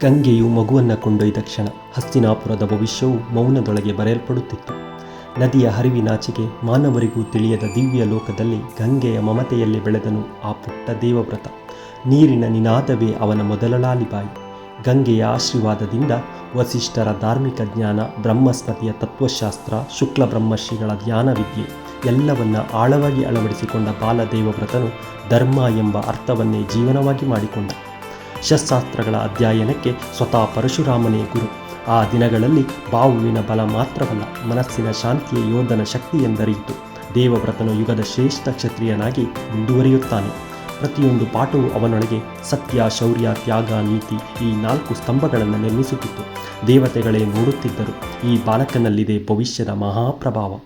ಗಂಗೆಯು ಮಗುವನ್ನು ಕೊಂಡೊಯ್ದ ಕ್ಷಣ ಹಸ್ತಿನಾಪುರದ ಭವಿಷ್ಯವು ಮೌನದೊಳಗೆ ಬರೆಯಲ್ಪಡುತ್ತಿತ್ತು. ನದಿಯ ಹರಿವಿನಾಚಿಗೆ ಮಾನವರಿಗೂ ತಿಳಿಯದ ದಿವ್ಯ ಲೋಕದಲ್ಲಿ ಗಂಗೆಯ ಮಮತೆಯಲ್ಲಿ ಬೆಳೆದನು ಆ ಪುಟ್ಟ ದೇವವ್ರತ. ನೀರಿನ ನಿನಾದವೇ ಅವನ ಮೊದಲ ಲಾಲಿಬಾಯಿ. ಗಂಗೆಯ ಆಶೀರ್ವಾದದಿಂದ ವಸಿಷ್ಠರ ಧಾರ್ಮಿಕ ಜ್ಞಾನ ಬ್ರಹ್ಮಸ್ಮತಿಯ ತತ್ವಶಾಸ್ತ್ರ, ಶುಕ್ಲ ಬ್ರಹ್ಮಶ್ರೀಗಳ ಧ್ಯಾನ ವಿದ್ಯೆ ಎಲ್ಲವನ್ನ ಆಳವಾಗಿ ಅಳವಡಿಸಿಕೊಂಡ ಬಾಲ ದೇವವ್ರತನು ಧರ್ಮ ಎಂಬ ಅರ್ಥವನ್ನೇ ಜೀವನವಾಗಿ ಮಾಡಿಕೊಂಡ. ಶಸ್ತ್ರಾಸ್ತ್ರಗಳ ಅಧ್ಯಯನಕ್ಕೆ ಸ್ವತಃ ಪರಶುರಾಮನೇ ಗುರು. ಆ ದಿನಗಳಲ್ಲಿ ಬಾವುವಿನ ಬಲ ಮಾತ್ರವಲ್ಲ, ಮನಸ್ಸಿನ ಶಾಂತಿಯ ಯೋಧನ ಶಕ್ತಿ ಎಂದರಿಯಿತು. ದೇವವ್ರತನು ಯುಗದ ಶ್ರೇಷ್ಠ ಕ್ಷತ್ರಿಯನಾಗಿ ಮುಂದುವರಿಯುತ್ತಾನೆ. ಪ್ರತಿಯೊಂದು ಪಾಠವು ಅವನೊಳಗೆ ಸತ್ಯ, ಶೌರ್ಯ, ತ್ಯಾಗ, ನೀತಿ ಈ ನಾಲ್ಕು ಸ್ತಂಭಗಳನ್ನು ನಿರ್ಮಿಸುತ್ತಿತ್ತು. ದೇವತೆಗಳೇ ನೋಡುತ್ತಿದ್ದರು. ಈ ಬಾಲಕನಲ್ಲಿದೆ ಭವಿಷ್ಯದ ಮಹಾಪ್ರಭಾವ.